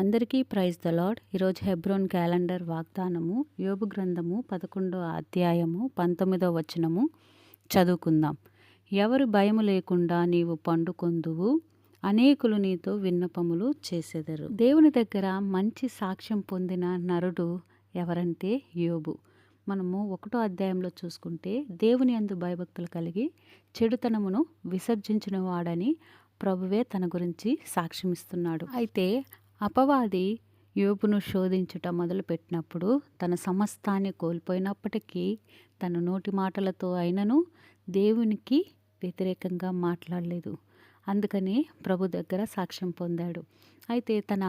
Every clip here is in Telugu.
అందరికీ ప్రైజ్ ద లాడ్ ఈరోజు హెబ్రోన్ క్యాలెండర్ వాగ్దానము యోబు గ్రంథము పదకొండో అధ్యాయము పంతొమ్మిదో వచనము చదువుకుందాం. ఎవరు భయము లేకుండా నీవు పండుకొందువు అనేకులు నీతో విన్నపములు చేసెదరు. దేవుని దగ్గర మంచి సాక్ష్యం పొందిన నరుడు ఎవరంటే యోబు. మనము ఒకటో అధ్యాయంలో చూసుకుంటే దేవుని అందు భయభక్తులు కలిగి చెడుతనమును విసర్జించిన వాడని ప్రభువే తన గురించి సాక్ష్యమిస్తున్నాడు. అయితే అపవాది యోబును శోధించుట మొదలుపెట్టినప్పుడు తన సమస్తాన్ని కోల్పోయినప్పటికీ తన నోటి మాటలతో అయినను దేవునికి వ్యతిరేకంగా మాట్లాడలేదు. అందుకని ప్రభు దగ్గర సాక్ష్యం పొందాడు. అయితే తన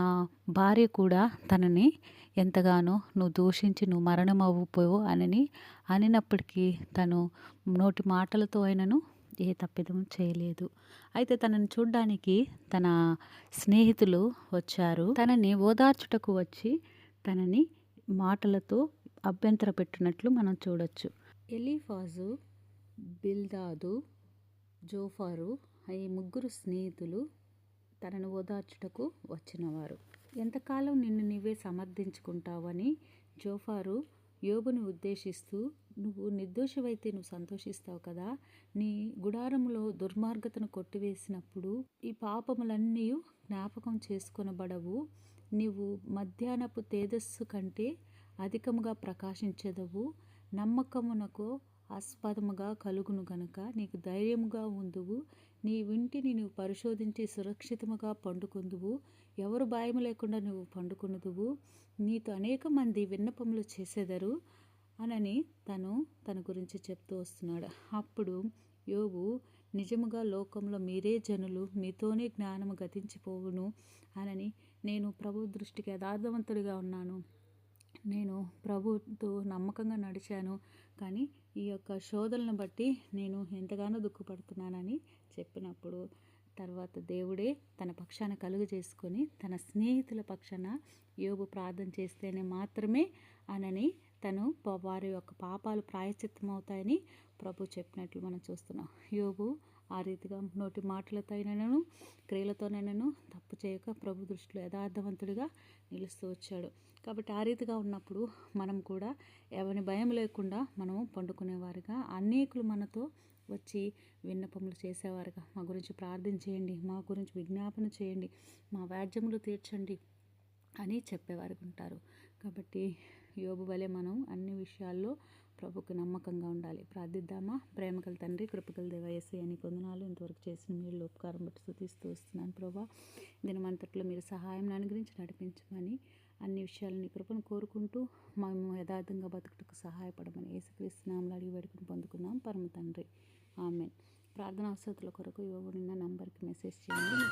భార్య కూడా తనని ఎంతగానో నువ్వు దూషించి నువ్వు మరణం అవ్వపోవు అని అనినప్పటికీ తను నోటి మాటలతో అయినను ఏ తప్పిదం చేయలేదు. అయితే తనని చూడ్డానికి తన స్నేహితులు వచ్చారు. తనని ఓదార్చుటకు వచ్చి తనని మాటలతో అభ్యంతర పెట్టినట్లు మనం చూడొచ్చు. ఎలీఫాజు బిల్దాదు జోఫారు ఈ ముగ్గురు స్నేహితులు తనను ఓదార్చుటకు వచ్చినవారు. ఎంతకాలం నిన్ను నీవే సమర్థించుకుంటావని జోఫారు యోబును ఉద్దేశిస్తూ నువ్వు నిర్దోషమైతే నువ్వు సంతోషిస్తావు కదా? నీ గుడారములో దుర్మార్గతను కొట్టివేసినప్పుడు ఈ పాపములన్నీ జ్ఞాపకం చేసుకొనబడవు. నీవు మధ్యాహ్నపు తేజస్సు కంటే అధికముగా ప్రకాశించదవు. నమ్మకమునకు ఆస్పదముగా కలుగును గనుక నీకు ధైర్యముగా ఉందువు. నీ ఇంటిని నువ్వు పరిశోధించి సురక్షితముగా పండుకుందువు. ఎవరు భయం లేకుండా నువ్వు పండుకునుదువు. నీతో అనేక మంది విన్నపములు చేసేదరు అనని తను తన గురించి చెప్తూ వస్తున్నాడు. అప్పుడు యోగు నిజముగా లోకంలో మీరే జనులు మీతోనే జ్ఞానము గతించిపోవును అనని నేను ప్రభు దృష్టికి యథార్థవంతుడిగా ఉన్నాను. నేను ప్రభుతో నమ్మకంగా నడిచాను. కానీ ఈ యొక్క శోధనను బట్టి నేను ఎంతగానో దుఃఖపడుతున్నానని చెప్పినప్పుడు తర్వాత దేవుడే తన పక్షాన కలుగు చేసుకొని తన స్నేహితుల పక్షాన యోగు ప్రార్థన చేస్తేనే మాత్రమే అనని తను వారి యొక్క పాపాలు ప్రాయశ్చిత్తమవుతాయని ప్రభు చెప్పినట్లు మనం చూస్తున్నాం. యోగు ఆ రీతిగా నోటి మాటలతోనైనాను క్రియలతోనైనాను తప్పు చేయక ప్రభు దృష్టిలో యథార్థవంతుడిగా నిలుస్తూ వచ్చాడు. కాబట్టి ఆ రీతిగా ఉన్నప్పుడు మనం కూడా ఎవరి భయం లేకుండా మనము పండుకునేవారుగా అనేకులు మనతో వచ్చి విన్నపములు చేసేవారుగా. మా గురించి ప్రార్థన చేయండి మా గురించి విజ్ఞాపన చేయండి మా వ్యాజ్యములు తీర్చండి అని చెప్పేవారు ఉంటారు. కాబట్టి యోగు వలె మనం అన్ని విషయాల్లో ప్రభుకు నమ్మకంగా ఉండాలి. ప్రార్థిద్దామా? ప్రేమకల తండ్రి కృపకల దేవయసి అని కొందనాలు ఇంతవరకు చేసిన మీరు ఉపకారం బట్టి స్థుతిస్తూ వస్తున్నాను ప్రభా. దినమంతట్లో మీరు సహాయం అనుగ్రహించి నడిపించమని అన్ని విషయాలని కృపను కోరుకుంటూ మేము యథార్థంగా బతుకుటకు సహాయపడమని ఏసుక్రీస్తునామలు అడిగి వేడుకుని పొందుకున్నాం పరమ తండ్రి. ఆమె ప్రార్థనా వసతుల కొరకు ఇవ్వబడిన నంబర్కి మెసేజ్ చేయండి.